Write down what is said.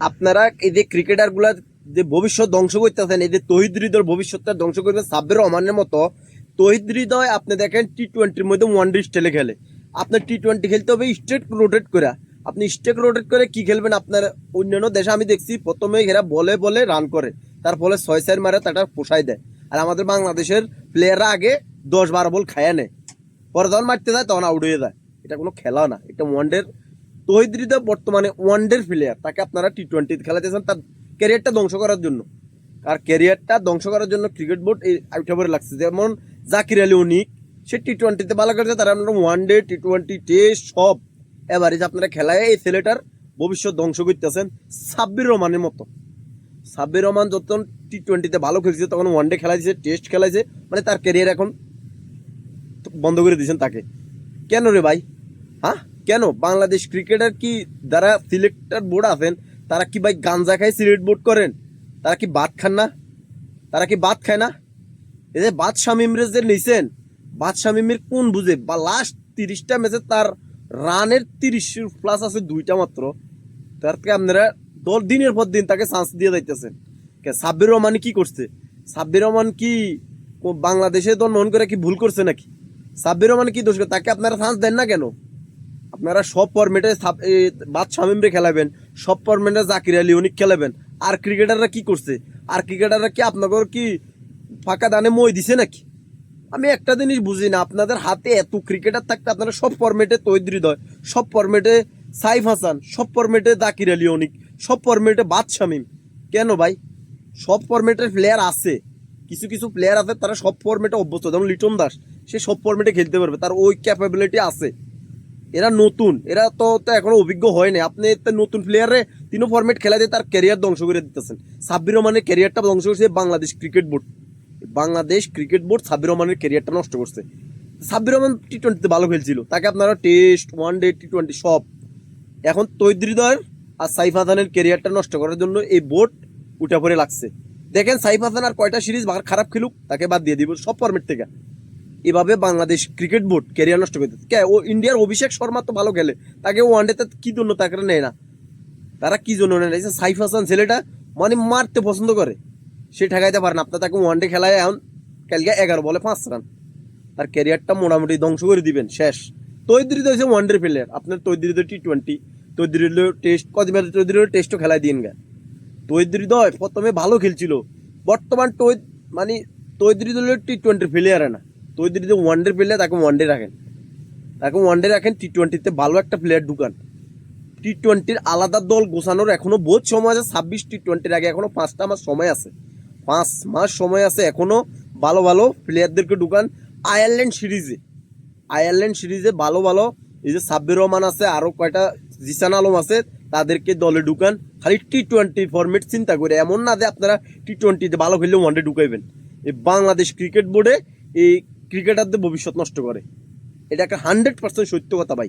আপনারা এই যে ক্রিকেটারগুলা যে ভবিষ্যৎ ধ্বংস করতেছেন, এই যে তহিদ হৃদয়ের ভবিষ্যৎটা ধ্বংস করবে সাব্বির রহমানের মতো, তহিদ হৃদয় আপনি দেখেন টি টোয়েন্টির মধ্যে ওয়ান ডে স্টাইলে খেলে। আপনার টি টোয়েন্টি খেলতে হবে স্টেট রোটেট করে। আপনি স্টেট রোটেট করে কি খেলবেন? আপনার অন্যান্য দেশে আমি দেখছি, প্রথমে এরা বলে বলে রান করে। তার ফলে ছয় চার মারে তাটা পোষায় দেয়। আর আমাদের বাংলাদেশের প্লেয়াররা আগে দশ বারো বল খায়া নেয়। পরে যখন মারতে যায়, তখন আউট হয়ে যায়। এটা কোনো খেলা না। এটা ওয়ানডের তহিদ হৃদয় বর্তমানে ওয়ানডের প্লেয়ার, তাকে আপনারা টি টোয়েন্টি খেলাতেছেন তার ক্যারিয়ারটা ধ্বংস করার জন্য। আর ক্যারিয়ারটা ধ্বংস করার জন্য ক্রিকেট বোর্ড এই আউট লাগছে। যেমন জাকির আলী অনিক সে টি টোয়েন্টিতে ভালো করছে তারা আপনারা one day T twenty test সব এভারেজ আপনারা খেলায় এই ছেলেটার ভবিষ্যৎ ধ্বংস করতেছেন সাব্বির রহমানের মতো। সাব্বির রহমান যখন টি টোয়েন্টিতে ভালো খেলছে, তখন ওয়ান ডে খেলাইছে টেস্ট খেলাইছে মানে তার ক্যারিয়ার এখন বন্ধ করে দিয়েছেন তাকে। কেন রে ভাই? হ্যাঁ? কেন? বাংলাদেশ ক্রিকেটার কি যারা সিলেক্টর বোর্ড আছেন, তারা কি ভাই গাঞ্জা খায় সিলেক্ট বোর্ড করেন? তারা কি ভাত খান না? তারা কি ভাত খায় না? যে বাদ শামিমরে যে নিছেন বাদ শামিমের কোন বুঝে? বা লাস্ট তিরিশটা ম্যাচে তার রানের তিরিশ প্লাস আছে দুইটা মাত্র। তার থেকে আপনারা দল দিনের পর দিন তাকে চান্স দিয়ে যাইতেছেন। সাব্বির রহমান কি করছে? সাব্বির রহমান কি বাংলাদেশে দল নন করে কি ভুল করছে নাকি? সাব্বির রহমান কি দোষ করে? তাকে আপনারা চান্স দেন না কেন? আপনারা সব ফরম্যাটে বাদ শামিমরে খেলাবেন, সব ফরম্যাটে জাকির আলী অনিক খেলাবেন। আর ক্রিকেটাররা কি করছে? আর ক্রিকেটাররা কি আপনাদের কি ফাঁকা দানে মই দিছে নাকি? আমি একটা জিনিস বুঝি না, আপনাদের হাতে এত ক্রিকেটার থাকতে আপনারা সব ফরম্যাটে তৈরি হৃদয়, সব ফরম্যাটে সাইফ হাসান, সব ফরম্যাটে জাকির আলী অনিক, সব ফরম্যাটে বাদ শামিম কেন ভাই? সব ফরম্যাটের প্লেয়ার আছে। কিছু কিছু প্লেয়ার আছে, তারা সব ফরম্যাটে অভ্যস্ত। যেমন লিটন দাস, সে সব ফরম্যাটে খেলতে পারবে, তার ওই ক্যাপাবিলিটি আছে। এরা নতুন। এরা তো তো এখনও অভিজ্ঞ হয় না আপনি নতুন প্লেয়ারে তিনও ফরম্যাট খেলা দিয়ে তার ক্যারিয়ার ধ্বংস করে দিতেছেন। সাব্বির রহমানের ক্যারিয়ারটা ধ্বংস করছে Bangladesh cricket board Bangladesh cricket board Sabbir রহমানের ক্যারিয়ারটা নষ্ট করছে। সাব্বির রহমান টি টোয়েন্টিতে ভালো খেলছিল। তাকে আপনারা test one day T twenty সব। এখন তৈদ্রিদয়ের আর সাইফ হাসানের ক্যারিয়ারটা নষ্ট করার জন্য এই বোর্ড উঠে পড়ে লাগছে। দেখেন সাইফ হাসান আর কয়টা সিরিজ খারাপ খেলুক, তাকে বাদ দিয়ে দিব সব ফরম্যাট থেকে। এভাবে বাংলাদেশ ক্রিকেট বোর্ড ক্যারিয়ার নষ্ট করতে কে? ও ইন্ডিয়ার অভিষেক শর্মা তো ভালো খেলে। তাকে ওয়ানডেতে কী জন্য তাকে নেয় না? তারা কী জন্য নেয় না? সাইফ হাসান ছেলেটা মানে মারতে পছন্দ করে। সে ঠেকাইতে পারে না। আপনার তাকে ওয়ানডে খেলায় এখন কালকে এগারো বলে পাঁচ রান তার ক্যারিয়ারটা মোটামুটি ধ্বংস করে দিবেন, শেষ। তৈদ্রিত হয়েছে ওয়ানডে প্লেয়ার আপনার তৈদ্রিত টি টোয়েন্টি তৈদ্রিত টেস্ট কদিন তৈদ্রিত টেস্টও খেলায় দিন গা। তৈদ্রিদয় প্রথমে ভালো খেলছিল। বর্তমান তৈ মানে তৈদ্রিত টি টোয়েন্টির প্লেয়ার না। তৈদ্রিত ওয়ানডে প্লেয়ার তাকে ওয়ানডে রাখেন। তাকে ওয়ানডে রাখেন টি টোয়েন্টিতে ভালো একটা প্লেয়ার ঢুকান। টি টোয়েন্টির আলাদা দল গোছানোর এখনও বহুত সময় আছে, ছাব্বিশ টি টোয়েন্টির আগে এখনও পাঁচটা মাস সময় আছে। পাঁচ মাস সময় আছে এখনও ভালো ভালো প্লেয়ারদেরকে ঢুকান। আয়ারল্যান্ড সিরিজে আয়ারল্যান্ড সিরিজে ভালো ভালো এই যে সাব্বির রহমান আছে আরও কয়টা জিসান আলম আছে, তাদেরকে দলে ঢুকান। খালি টি টোয়েন্টি ফরম্যাট চিন্তা করে, এমন না যে আপনারা টি টোয়েন্টিতে ভালো খেললে ওয়ানডে ঢুকাইবেন। এই বাংলাদেশ ক্রিকেট বোর্ডে এই ক্রিকেটারদের ভবিষ্যৎ নষ্ট করে। এটা একটা হান্ড্রেড পার্সেন্ট সত্য কথা ভাই।